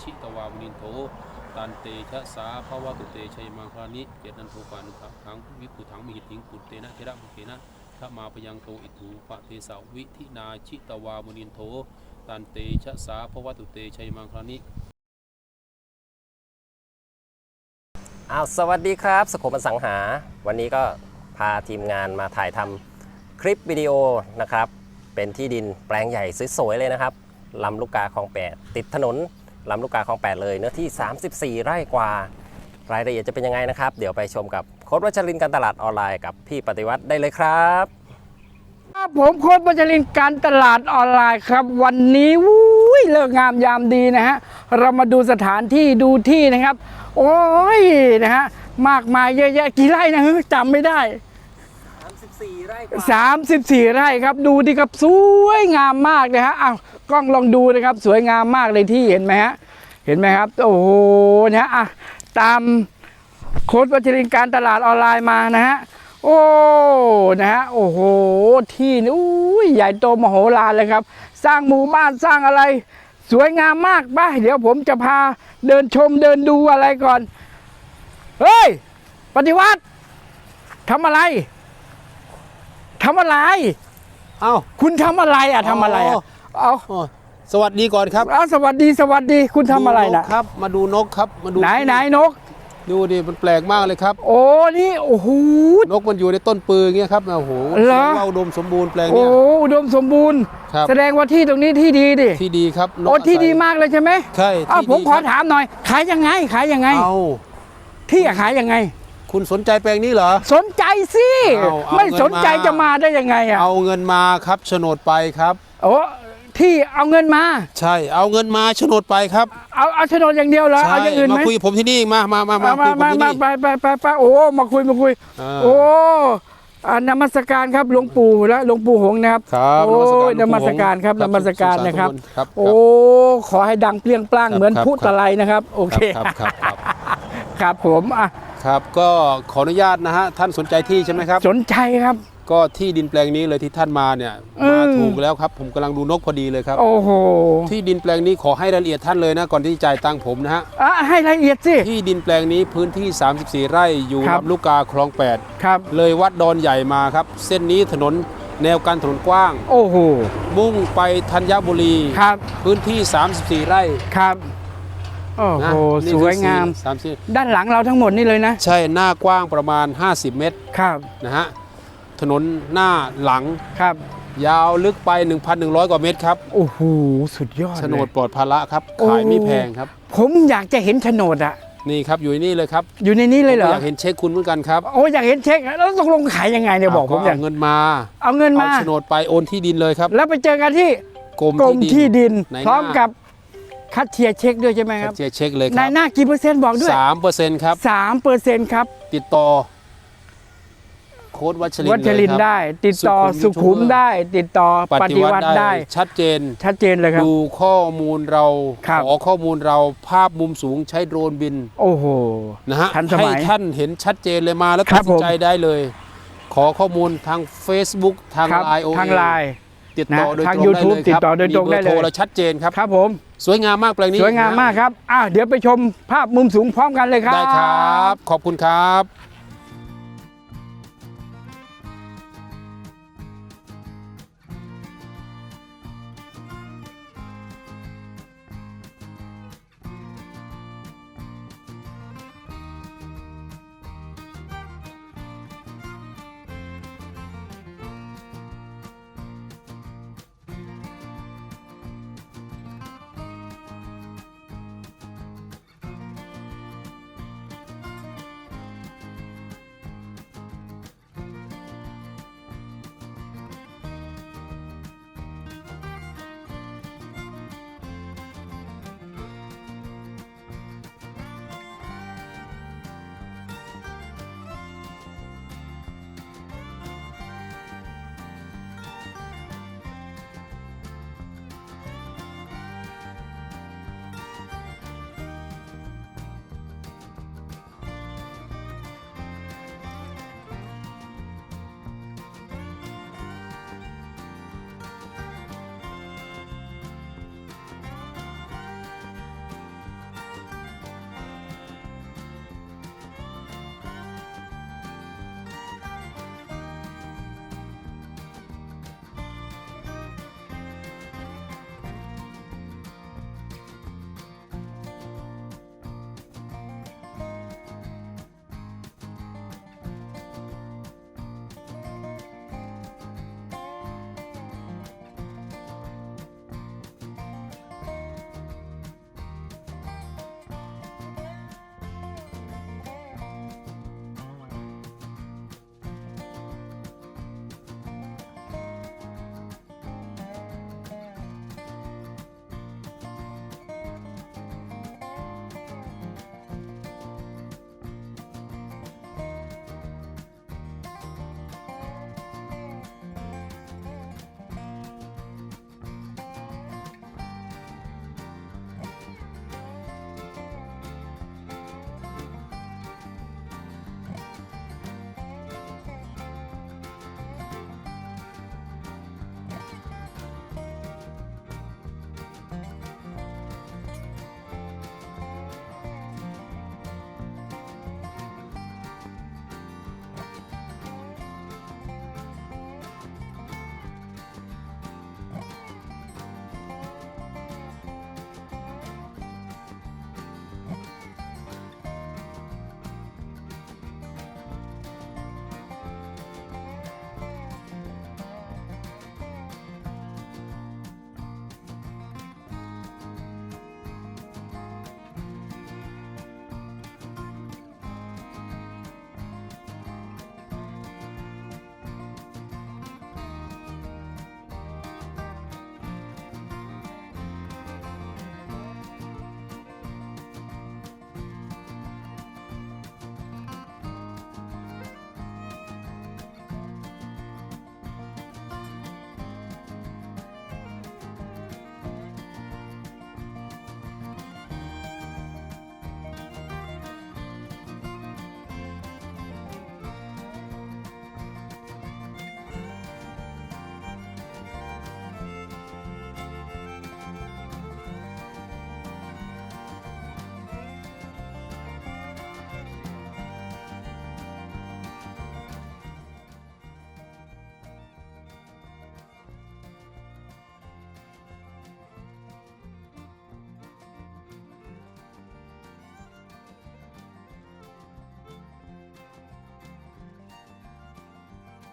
ชิตวามุนินโทตันเตชะสาภวะตุเตชัยมังคลานิเจตันโทปานุภาทังวิปุถังมิหิติงปุตเตนะเทระมุเกนะทะมาปยังโตอิทูปะเทสาวิธินาชิตวามุนินโทตันเตชะสาภวะตุเตชัยมังคลานิอ้าวสวัสดีครับสโคปอสังหา วันนี้ก็พาทีมงานมาถ่ายทำคลิปวิดีโอนะครับ เป็นที่ดินแปลงใหญ่สวยๆเลยนะครับลำลูกกาคลอง8ติดถนน ลำลูกกาคลอง 8 เลยเนื้อที่ 34 ไร่กว่า รายละเอียดจะเป็นยังไงนะครับ เดี๋ยวไปชมกับโค้ดวัชรินทร์การตลาดออนไลน์กับพี่ปฏิวัติได้เลยครับ ครับผมโค้ดปัจจรินการตลาดออนไลน์ครับ วันนี้วุ้ยเลิกงามยามดีนะฮะเรามาดูสถานที่ดูที่นะครับ โอ้ยนะฮะมากมายเยอะแยะกี่ไร่นะฮึจำไม่ได้ 34 ไร่กว่า34 ไร่ครับดูดิครับสวยงามมากนะฮะอ้าวกล้องลองดูนะครับ สวยงามมากเลยที่เห็นไหมฮะเห็นไหมครับ โอ้โหนะฮะอะตามโค้ดวัชรินการตลาดออนไลน์มานะฮะโอ้นะฮะโอ้โหที่นี่อุ้ยใหญ่โตมโหฬารเลยครับ สร้างหมู่บ้านสร้างอะไร สวยงามมากไปเดี๋ยวผมจะพาเดินชมเดินดูอะไรก่อน เฮ้ย ปฏิวัติทำอะไร ทำอะไร เอ้า คุณทำอะไรอะทำอะไรอะเอาสวัสดีก่อนครับเอาสวัสดีสวัสดีคุณทำอะไรดูนนะกครับ มาดูนกครับ มาดูไหนไหนนก ดูดิมันแปลกมากเลยครับ โอ้นี่โอ้โหนกมันอยู่ในต้นปืนเงี้ยครับโอ้โหเหรอว่าอุดมสมบูรณ์แปลงโอ้เนี้ย อุดมสมบูรณ์ ครับ แสดงว่าที่ตรงนี้ที่ดีดิที่ดีครับนกโอ้ที่อาศัยดีมากเลยใช่ไหมใช่อ้าวที่ผมดีขอครับถามหน่อย ขายยังไงขายยังไง เอาที่อะขายยังไง คุณสนใจแปลงนี้เหรอ สนใจสิ เอาเอาไม่เงินสนใจมาจะมาได้ยังไงอะเอาเงินมาครับโฉนดไปครับ โอ้ที่เอาเงินมา ใช่เอาเงินมาโฉนดไปครับเอาเอาโฉนดอย่างเดียวเหรอใช่เอาอย่างอื่นมาไหมคุยกับผมที่นี่มามามามามาคุยมากับผมมาที่มานี่ ไปไปไปไปโอ้มาคุยมาคุยอ่าโอ้อานมัสการครับหลวงปู่และหลวงปู่หงส์นะครับครับโอ้ยนนมัมัสสกาการรครับครันบมัสการนะครับ ครับโอ้ขอให้ดังเปรี้ยงปร้างครับเหมือนครับ พุตะไลนะครับ โอเค ครับครับครับ ครับผมอะ ครับ ก็ขออนุญาตนะฮะ ท่านสนใจที่ใช่ไหมครับ สนใจครับ ก็ที่ดินแปลงนี้เลยที่ท่านมาเนี่ยอืมมาถูกแล้วครับ ผมกำลังดูนกพอดีเลยครับ โอ้โห ที่ดินแปลงนี้ขอให้รายละเอียดท่านเลยนะก่อนที่จะจ่ายตังค์ผมนะฮะอะให้ละเอียดสิ ที่ดินแปลงนี้พื้นที่ 34 ไร่อยู่ครับ ลำลูกกาคลองครับ8เลยวัดดอนใหญ่มาครับ เส้นนี้ถนนแนวการถนนกว้าง โอ้โห มุ่งไปธัญบุรี ครับ พื้นที่ 34 ไร่ ครับ โอ้นะโหนี่สคือวยงาม สามสิบด้านหลังเราทั้งหมดนี่เลยนะใช่หน้ากว้างประมาณ 50 เมตรครับนะฮะถนนหน้าหลังครับยาวลึกไป 1,100 กว่าเมตรครับโอ้โหสุดยอดโฉนเลดยปลอดภาระครับ โอ้ ขายไม่แพงครับ ผมอยากจะเห็นโฉนดอะนี่ครับอยู่นี่เลยครับอยู่ในนี้เลยเหรออยากเห็นเช็คคุณเหมือนกันครับโอ้อยากเห็นเช็คแล้วตกลงขายยังไงเนี่ยบอกผมอเายากเงินมาเอาเงินเอามา โฉนดไปโอนที่ดินเลยครับแล้วไปเจอกันที่กรมกรมที่ดินในพร้อมหน้า กับ คัดเชียร์เช็คด้วยใช่ไหมครับเช็คเช็คเลยคนารัยหน้ากี่เปอร์เซ็นต์บอกด้วยสามเปอร์เซ็นต์ครับ สามเปอร์เซ็นต์ครับติดต่อ โค้ดวัชรินทวัร์ชเลยรินทคร์บได้ ติดต่อสุสุขุขุมม ได้ ติดต่อปฏิวัติได้ ชัดเจน ชัดเจนเลยครับ ดูข้อมูลเรา ครับ ขอข้อมูลเราภาพมุมสูงใช้โดรนบินโอ้โห นะฮะทันสมัให้ยท่านเห็นชัดเจนเลยมาแล้วครัตับดสินใจผมได้เลย ขอข้อมูลทาง Facebook ทางครับไลน์โอทางไลน์ ติดต่อนะโดยทางตรง YouTube ได้เลยติดครับต่อโดยตรงได้เลย มีบอโทรเราชัดเจนครับ ครับผม สวยงามมากแปลงนี้สวยงามนะมากครับอ้าวเดี๋ยวไปชมภาพมุมสูงพร้อมกันเลยครับ ได้ครับ ขอบคุณครับ